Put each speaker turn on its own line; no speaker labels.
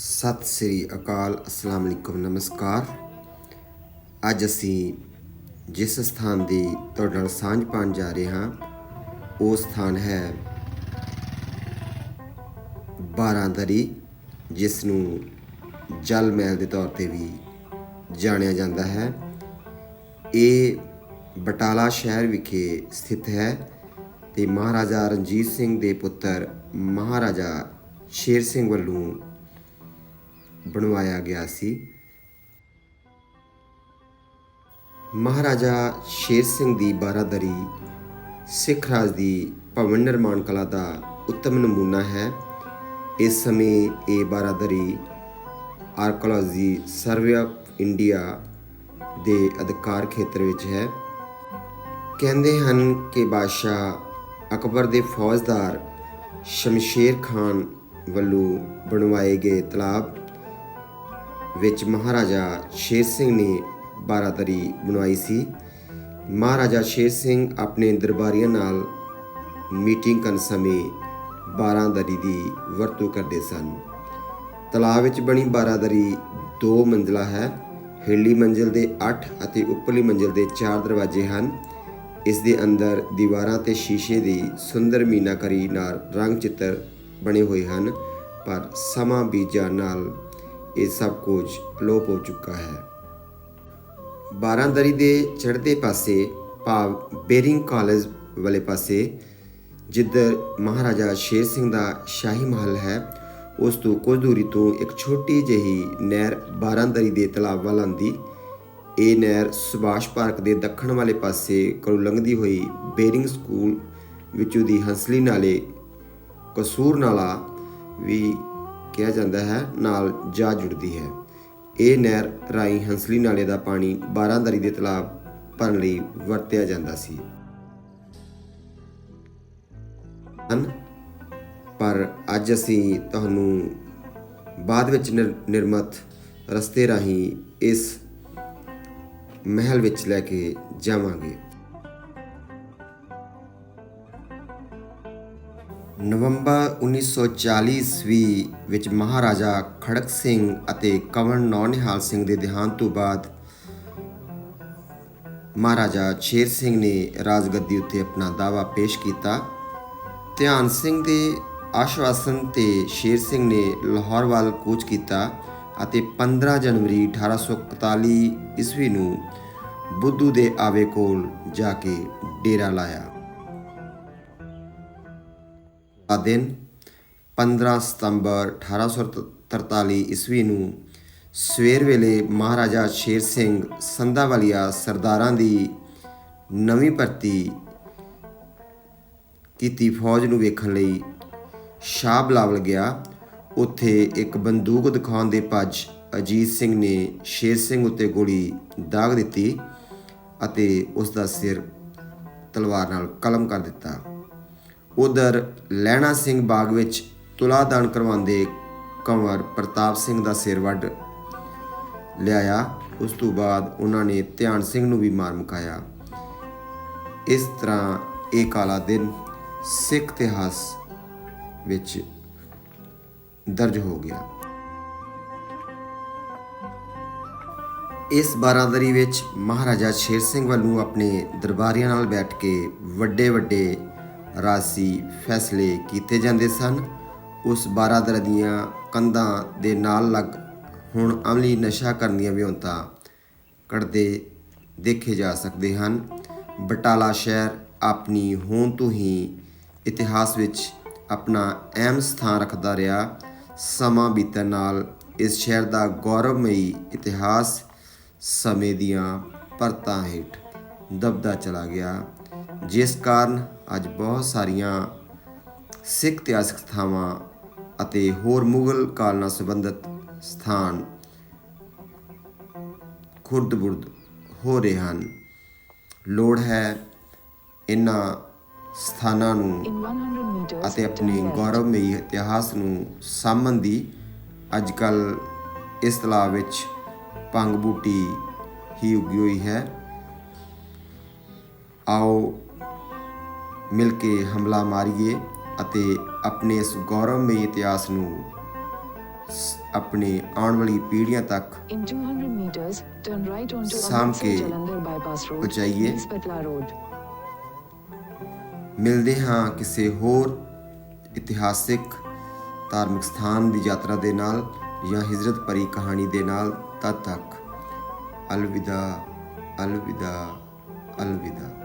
ਸਤਿ ਸ੍ਰੀ ਅਕਾਲ, ਅਸਲਾਮ ਅਲੈਕੁਮ, ਨਮਸਕਾਰ। ਅੱਜ ਅਸੀਂ ਜਿਸ ਸਥਾਨ ਦੀ ਤੁਹਾਡੇ ਨਾਲ ਸਾਂਝ ਪਾਉਣ ਜਾ ਰਹੇ ਹਾਂ, ਉਹ ਸਥਾਨ ਹੈ ਬਾਰਾਂਦਰੀ ਜਿਸ ਨੂੰ ਜਲ ਮਹਿਲ ਦੇ ਤੌਰ ਤੇ ਵੀ ਜਾਣਿਆ ਜਾਂਦਾ ਹੈ। ਇਹ ਬਟਾਲਾ ਸ਼ਹਿਰ ਵਿਖੇ ਸਥਿਤ ਹੈ ਤੇ ਮਹਾਰਾਜਾ ਰਣਜੀਤ ਸਿੰਘ ਦੇ ਪੁੱਤਰ ਮਹਾਰਾਜਾ ਸ਼ੇਰ ਸਿੰਘ ਵੱਲੋਂ ਬਣਵਾਇਆ ਗਿਆ ਸੀ। ਮਹਾਰਾਜਾ ਸ਼ੇਰ ਸਿੰਘ ਦੀ ਬਾਰਾਦਰੀ ਸਿੱਖ ਰਾਜ ਦੀ ਭਵਨ ਨਿਰਮਾਣ ਕਲਾ ਦਾ ਉੱਤਮ ਨਮੂਨਾ ਹੈ। ਇਸ ਸਮੇਂ ਇਹ ਬਾਰਾਦਰੀ ਆਰਕੋਲੋਜੀ ਸਰਵੇ ਆਫ ਇੰਡੀਆ ਦੇ ਅਧਿਕਾਰ ਖੇਤਰ ਵਿੱਚ ਹੈ। ਕਹਿੰਦੇ ਹਨ ਕਿ ਬਾਦਸ਼ਾਹ ਅਕਬਰ ਦੇ ਫੌਜਦਾਰ ਸ਼ਮਸ਼ੇਰ ਖਾਨ ਵੱਲੋਂ ਬਣਵਾਏ ਗਏ ਤਲਾਬ ਵਿੱਚ ਮਹਾਰਾਜਾ ਸ਼ੇਰ ਸਿੰਘ ਨੇ ਬਾਰਾਦਰੀ ਬਣਵਾਈ ਸੀ। ਮਹਾਰਾਜਾ ਸ਼ੇਰ ਸਿੰਘ ਆਪਣੇ ਦਰਬਾਰੀਆਂ ਨਾਲ ਮੀਟਿੰਗ ਕਰਨ ਸਮੇਂ ਬਾਰਾਦਰੀ ਦੀ ਵਰਤੋਂ ਕਰਦੇ ਸਨ। ਤਲਾਬ ਵਿੱਚ ਬਣੀ ਬਾਰਾਦਰੀ ਦੋ ਮੰਜ਼ਲਾ ਹੈ। ਹੇਠਲੀ ਮੰਜ਼ਿਲ ਦੇ 8 ਅਤੇ ਉੱਪਰਲੀ ਮੰਜ਼ਿਲ ਦੇ 4 ਦਰਵਾਜ਼ੇ ਹਨ। ਇਸ ਦੇ ਅੰਦਰ ਦੀਵਾਰਾਂ ਤੇ ਸ਼ੀਸ਼ੇ ਦੀ ਸੁੰਦਰ ਮੀਨਾਕਰੀ ਨਾਲ ਰੰਗ ਚਿੱਤਰ ਬਣੇ ਹੋਏ ਹਨ। ਪਰ ਸਮਾਂ ਬੀਜਾਂ ਨਾਲ ਇਹ ਸਭ ਕੁਝ ਲੋਪ ਹੋ ਚੁੱਕਾ ਹੈ। ਬਾਰਾਂਦਰੀ ਦੇ ਚੜ੍ਹਦੇ ਪਾਸੇ, ਭਾਵ ਬੇਰਿੰਗ ਕਾਲਜ ਵਾਲੇ ਪਾਸੇ, ਜਿੱਧਰ ਮਹਾਰਾਜਾ ਸ਼ੇਰ ਸਿੰਘ ਦਾ ਸ਼ਾਹੀ ਮਹਲ ਹੈ, ਉਸ ਤੋਂ ਕੁਝ ਦੂਰੀ ਤੋਂ ਇੱਕ ਛੋਟੀ ਜਿਹੀ ਨਹਿਰ ਬਾਰਾਂਦਰੀ ਦੇ ਤਲਾਬ ਵੱਲ ਆਉਂਦੀ। ਇਹ ਨਹਿਰ ਸੁਭਾਸ਼ ਪਾਰਕ ਦੇ ਦੱਖਣ ਵਾਲੇ ਪਾਸੇ ਕੋਲੋਂ ਲੰਘਦੀ ਹੋਈ ਬੇਰਿੰਗ ਸਕੂਲ ਵਿੱਚੋਂ ਦੀ ਹੰਸਲੀ ਨਾਲੇ ਕਸੂਰ ਨਾਲਾ ਵੀ ਕਿਹਾ ਜਾਂਦਾ ਹੈ, ਨਾਲ ਜਾ ਜੁੜਦੀ ਹੈ। ਇਹ ਨਹਿਰ ਰਾਈ ਹੰਸਲੀ ਨਾਲੇ ਦਾ ਪਾਣੀ ਬਾਰਾਂਦਰੀ ਦੇ ਤਲਾਬ ਭਰਨ ਲਈ ਵਰਤਿਆ ਜਾਂਦਾ ਸੀ। ਹਨ, ਪਰ ਅੱਜ ਅਸੀਂ ਤੁਹਾਨੂੰ ਬਾਅਦ ਵਿੱਚ ਨਿਰ- ਨਿਰਮਤ ਰਸਤੇ ਰਾਹੀਂ ਇਸ ਮਹਿਲ ਵਿੱਚ ਲੈ ਕੇ ਜਾਵਾਂਗੇ। ਨਵੰਬਰ 1940 ਈਸਵੀ ਵਿੱਚ ਮਹਾਰਾਜਾ ਖੜਕ ਸਿੰਘ ਅਤੇ ਕੰਵਰ ਨੌਨਿਹਾਲ ਸਿੰਘ ਦੇ ਦੇਹਾਂਤ ਤੋਂ ਬਾਅਦ ਮਹਾਰਾਜਾ ਸ਼ੇਰ ਸਿੰਘ ਨੇ ਰਾਜਗੱਦੀ ਉੱਤੇ ਆਪਣਾ ਦਾਅਵਾ ਪੇਸ਼ ਕੀਤਾ। ਧਿਆਨ ਸਿੰਘ ਦੇ ਆਸ਼ਵਾਸਨ ਤੇ ਸ਼ੇਰ ਸਿੰਘ ਨੇ ਲਾਹੌਰ ਵੱਲ ਕੂਚ ਕੀਤਾ ਅਤੇ 15 ਜਨਵਰੀ 1841 ਈਸਵੀ ਨੂੰ ਬੁੱਧੂ ਦੇ ਆਵੇ ਕੋਲ ਜਾ ਕੇ ਡੇਰਾ ਲਾਇਆ। ਆ ਦਿਨ 15 ਸਤੰਬਰ 1843 ਈਸਵੀ ਨੂੰ ਸਵੇਰ ਵੇਲੇ ਮਹਾਰਾਜਾ ਸ਼ੇਰ ਸਿੰਘ ਸੰਧਾਵਾਲੀਆ ਸਰਦਾਰਾਂ ਦੀ ਨਵੀਂ ਭਰਤੀ ਕੀਤੀ ਫੌਜ ਨੂੰ ਵੇਖਣ ਲਈ ਸ਼ਾਹ ਬਲਾਵਲ ਗਿਆ। ਉੱਥੇ ਇੱਕ ਬੰਦੂਕ ਦਿਖਾਉਣ ਦੇ ਭੱਜ ਅਜੀਤ ਸਿੰਘ ਨੇ ਸ਼ੇਰ ਸਿੰਘ ਉੱਤੇ ਗੋਲੀ ਦਾਗ ਦਿੱਤੀ ਅਤੇ ਉਸ ਦਾ ਸਿਰ ਤਲਵਾਰ ਨਾਲ ਕਲਮ ਕਰ ਦਿੱਤਾ। ਉਧਰ ਲਹਿਣਾ ਸਿੰਘ ਬਾਗ ਵਿੱਚ ਤੁਲਾਦਾਨ ਕਰਵਾਉਂਦੇ ਕੰਵਰ ਪ੍ਰਤਾਪ ਸਿੰਘ ਦਾ ਸਿਰ ਵੱਢ ਲਿਆਇਆ। ਉਸ ਤੋਂ ਬਾਅਦ ਉਹਨਾਂ ਨੇ ਧਿਆਨ ਸਿੰਘ ਨੂੰ ਵੀ ਮਾਰ ਮੁਕਾਇਆ। ਇਸ ਤਰ੍ਹਾਂ ਇਹ ਕਾਲਾ ਦਿਨ ਸਿੱਖ ਇਤਿਹਾਸ ਵਿੱਚ ਦਰਜ ਹੋ ਗਿਆ। ਇਸ ਬਾਰਾਦਰੀ ਵਿੱਚ ਮਹਾਰਾਜਾ ਸ਼ੇਰ ਸਿੰਘ ਵੱਲੋਂ ਆਪਣੇ ਦਰਬਾਰੀਆਂ ਨਾਲ ਬੈਠ ਕੇ ਵੱਡੇ ਵੱਡੇ ਰਾਸੀ ਫੈਸਲੇ ਕੀਤੇ ਜਾਂਦੇ ਸਨ। ਉਸ ਬਾਰਾਦਰ ਦੀਆਂ ਕੰਧਾਂ ਦੇ ਨਾਲ ਲੱਗ ਹੁਣ ਅਮਲੀ ਨਸ਼ਾ ਕਰਨ ਦੀਆਂ ਵਿਉਂਤਾਂ ਕੱਢਦੇ ਦੇਖੇ ਜਾ ਸਕਦੇ ਹਨ। ਬਟਾਲਾ ਸ਼ਹਿਰ ਆਪਣੀ ਹੋਂਦ ਤੋਂ ਹੀ ਇਤਿਹਾਸ ਵਿੱਚ ਆਪਣਾ ਅਹਿਮ ਸਥਾਨ ਰੱਖਦਾ ਰਿਹਾ। ਸਮਾਂ ਬੀਤਣ ਨਾਲ ਇਸ ਸ਼ਹਿਰ ਦਾ ਗੌਰਵਮਈ ਇਤਿਹਾਸ ਸਮੇਂ ਦੀਆਂ ਪਰਤਾਂ ਹੇਠ ਦਬਦਾ ਚਲਾ ਗਿਆ। ਜਿਸ ਕਾਰਨ ਅੱਜ ਬਹੁਤ ਸਾਰੀਆਂ ਸਿੱਖ ਇਤਿਹਾਸਕ ਥਾਵਾਂ ਅਤੇ ਹੋਰ ਮੁਗਲ ਕਾਲ ਨਾਲ ਸੰਬੰਧਿਤ ਸਥਾਨ ਖੁਰਦ-ਬੁਰਦ ਹੋ ਰਹੇ ਹਨ। ਲੋੜ ਹੈ ਇਹਨਾਂ ਸਥਾਨਾਂ ਨੂੰ ਅਤੇ
turn
ਆਪਣੇ ਗੌਰਵਮਈ ਇਤਿਹਾਸ ਨੂੰ ਸਾਂਭਣ ਦੀ। ਅੱਜ ਕੱਲ ਇਸ ਤਲਾਅ ਵਿੱਚ ਭੰਗ ਬੂਟੀ ਹੀ ਉੱਗੀ ਹੋਈ ਹੈ। ਆਓ ਮਿਲ ਕੇ ਹਮਲਾ ਮਾਰੀਏ ਅਤੇ ਆਪਣੇ ਇਸ ਗੌਰਵਮਈ ਇਤਿਹਾਸ ਨੂੰ ਆਪਣੇ ਆਉਣ ਵਾਲੀ ਪੀੜ੍ਹੀਆਂ ਤੱਕ
In 200 meters, turn right onto
ਸਾਂਭ
Amritsar
ਕੇ ਪਹੁੰਚਾਈਏ। ਮਿਲਦੇ ਹਾਂ ਕਿਸੇ ਹੋਰ ਇਤਿਹਾਸਿਕ ਧਾਰਮਿਕ ਸਥਾਨ ਦੀ ਯਾਤਰਾ ਦੇ ਨਾਲ ਜਾਂ ਹਿਜਰਤ ਭਰੀ ਕਹਾਣੀ ਦੇ ਨਾਲ ਤਦ ਤੱਕ ਅਲਵਿਦਾ ਅਲਵਿਦਾ ਅਲਵਿਦਾ